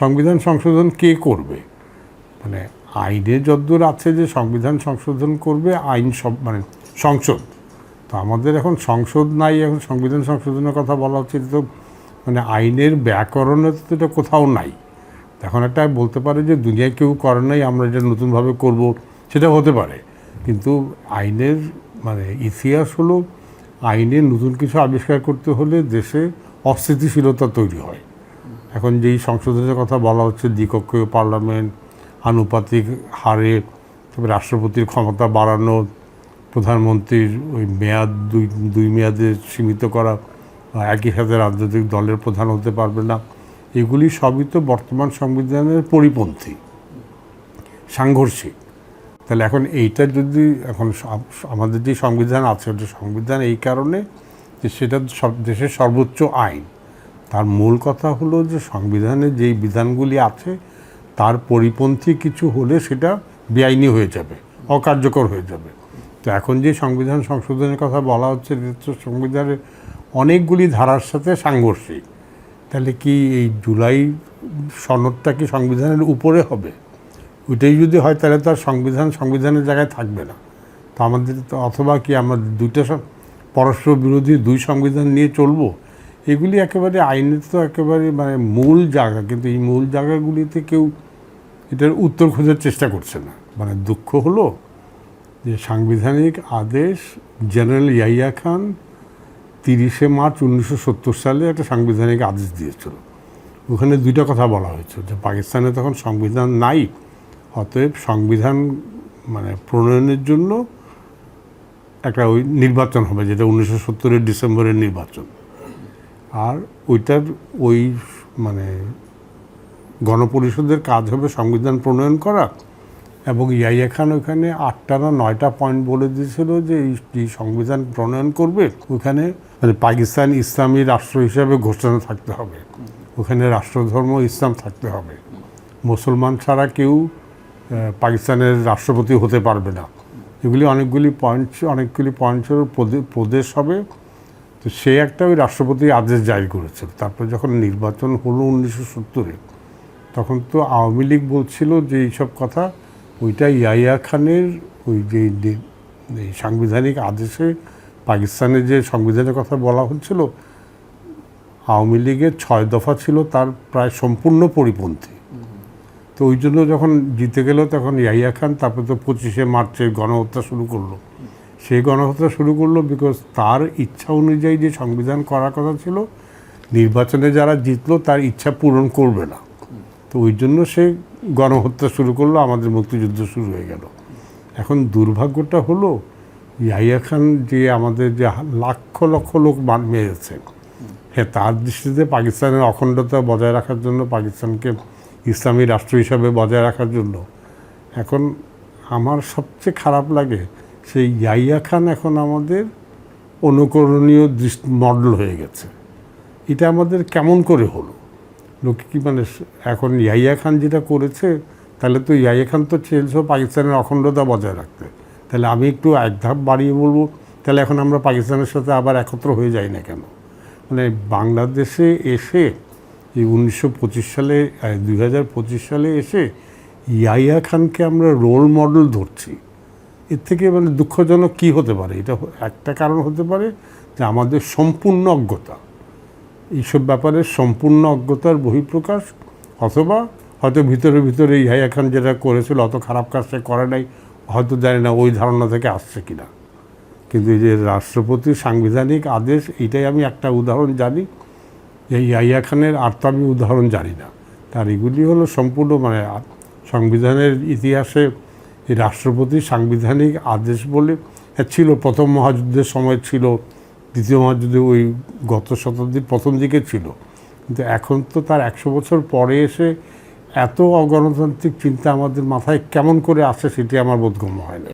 সংবিধান সংশোধন কে করবে? মানে আইনে যদ্দূর আছে যে সংবিধান সংশোধন করবে, আইন সব মানে সংসদ। তো আমাদের এখন সংসদ নাই, এখন সংবিধান সংশোধনের কথা বলা এটা তো মানে আইনের ব্যাকরণে তো এটা কোথাও নাই। এখন একটা বলতে পারে যে দুনিয়ায় কেউ করে নাই, আমরা এটা নতুনভাবে করব, সেটা হতে পারে। কিন্তু আইনের মানে ইতিহাস হলো, আইনে নতুন কিছু আবিষ্কার করতে হলে দেশে অস্থিতিশীলতা তৈরি হয়। এখন যেই সংশোধনের কথা বলা হচ্ছে দ্বিকক্ষীয় পার্লামেন্ট, আনুপাতিক হারে, তবে রাষ্ট্রপতির ক্ষমতা বাড়ানো, প্রধানমন্ত্রীর ওই মেয়াদ, দুই দুই মেয়াদে সীমিত করা একই সাথে রাজনৈতিক দলের প্রধান হতে পারবে না, এগুলি সবই তো বর্তমান সংবিধানের পরিপন্থী, সাংঘর্ষিক। তাহলে এখন এইটা যদি এখন আমাদের যে সংবিধান আছে সংবিধান এই কারণে যে সেটা সব দেশের সর্বোচ্চ আইন। তার মূল কথা হলো যে সংবিধানে যেই বিধানগুলি আছে, তার পরিপন্থী কিছু হলে সেটা বেআইনি হয়ে যাবে, অকার্যকর হয়ে যাবে। তো এখন যে সংবিধান সংশোধনের কথা বলা হচ্ছে সংবিধানের অনেকগুলি ধারার সাথে সাংঘর্ষিক। তাহলে কি এই জুলাই সনদটা কি সংবিধানের উপরে হবে? ওইটাই যদি হয়, তাহলে তার সংবিধান সংবিধানের জায়গায় থাকবে না। তো আমাদের অথবা কি আমরা দুইটা পরস্পর বিরোধী দুই সংবিধান নিয়ে চলবো? এগুলি একেবারে আইনের তো একেবারে মানে মূল জায়গা, কিন্তু এই মূল জায়গাগুলিতে কেউ এটার উত্তর খোঁজার চেষ্টা করছে না। মানে দুঃখ হলো যে সাংবিধানিক আদেশ, জেনারেল ইয়াইয়া খান তিরিশে মার্চ উনিশশো সত্তর সালে একটা সাংবিধানিক আদেশ দিয়েছিল। ওখানে দুইটা কথা বলা হয়েছে, যে পাকিস্তানে তখন সংবিধান নাই, অতএব সংবিধান মানে প্রণয়নের জন্য একটা ওই নির্বাচন হবে, যেটা উনিশশো সত্তরের ডিসেম্বরের নির্বাচন। আর ওইটার ওই মানে গণপরিষদের কাজ হবে সংবিধান প্রণয়ন করা এবং ইয়াইয়া খান ওখানে আটটা না নয়টা পয়েন্ট বলে দিয়েছিল যে এই সংবিধান প্রণয়ন করবে ওখানে মানে পাকিস্তান ইসলামী রাষ্ট্র হিসাবে ঘোষণা থাকতে হবে। ওখানে রাষ্ট্রধর্ম, ইসলাম থাকতে হবে। মুসলমান ছাড়া কেউ পাকিস্তানের রাষ্ট্রপতি হতে পারবে না। এগুলি অনেকগুলি পয়েন্ট অনেকগুলি পয়েন্টের প্রদে- প্রদেশ হবে। তো সে একটা ওই রাষ্ট্রপতি আদেশ জারি করেছিল। তারপর যখন নির্বাচন হলো উনিশশো সত্তরে, তখন তো আওয়ামী লীগ বলছিল যে এইসব কথা, ওইটা ইয়াইয়া খানের ওই যে সাংবিধানিক আদেশে পাকিস্তানের যে সংবিধানের কথা বলা হচ্ছিল, আওয়ামী লীগের ছয় দফা ছিল তার প্রায় সম্পূর্ণ পরিপন্থী। তো ওই জন্য যখন জিতে গেল তখন ইয়াইয়া খান, তারপরে তো পঁচিশে মার্চে গণহত্যা শুরু করল। সেই গণহত্যা শুরু করল বিকজ তার ইচ্ছা অনুযায়ী যে সংবিধান করার কথা ছিল, নির্বাচনে যারা জিতলো তার ইচ্ছা পূরণ করবে না। তো ওই জন্য সে গণহত্যা শুরু করল, আমাদের মুক্তিযুদ্ধ শুরু হয়ে গেল। এখন দুর্ভাগ্যটা হলো, ইয়াহিয়া খান যে আমাদের যে লক্ষ লক্ষ লোক মেরেছে হ্যাঁ তার দৃষ্টিতে পাকিস্তানের অখণ্ডতা বজায় রাখার জন্য, পাকিস্তানকে ইসলামী রাষ্ট্র হিসাবে বজায় রাখার জন্য, এখন আমার সবচেয়ে খারাপ লাগে সেই ইয়াইয়া খান এখন আমাদের অনুকরণীয় দৃষ্টি মডেল হয়ে গেছে। এটা আমাদের কেমন করে হলো? লোকে কি মানে এখন ইয়াইয়া খান যেটা করেছে, তাহলে তো ইয়াইয়া খান তো চেয়েছিল পাকিস্তানের অখণ্ডতা বজায় রাখতে। তাহলে আমি একটু এক ধাপ বাড়িয়ে বলব, তাহলে এখন আমরা পাকিস্তানের সাথে আবার একত্র হয়ে যাই না কেন? মানে বাংলাদেশে এসে এই উনিশশো পঁচিশ সালে দুই হাজার পঁচিশ সালে এসে ইয়াইয়া খানকে আমরা রোল মডেল ধরছি। এর থেকে মানে দুঃখজনক কি হতে পারে? এটা একটা কারণ হতে পারে যে আমাদের সম্পূর্ণ অজ্ঞতা। এইসব ব্যাপারে সম্পূর্ণ অজ্ঞতার বহিঃপ্রকাশ অথবা হয়তো ভিতরে ভিতরে ইহাইয়া খান যেটা করেছিল, অত খারাপ কাজ সে করে নাই, হয়তো জানি না ওই ধারণা থেকে আসছে কিনা। কিন্তু এই যে রাষ্ট্রপতির সাংবিধানিক আদেশ এটাই আমি একটা উদাহরণ জানি। এই ইয়াইয়া খানের আর তো আমি উদাহরণ জানি না। তার এগুলি হলো সম্পূর্ণ মানে সংবিধানের ইতিহাসে এই রাষ্ট্রপতি সাংবিধানিক আদেশ বলে হ্যাঁ, ছিল। প্রথম মহাযুদ্ধের সময় ছিল দ্বিতীয় মহাযুদ্ধে ওই গত শতাব্দীর প্রথম দিকে ছিল। কিন্তু এখন তো তার একশো বছর পরে এসে এত অগণতান্ত্রিক চিন্তা আমাদের মাথায় কেমন করে আসে সেটি আমার বোধগম্য হয় না।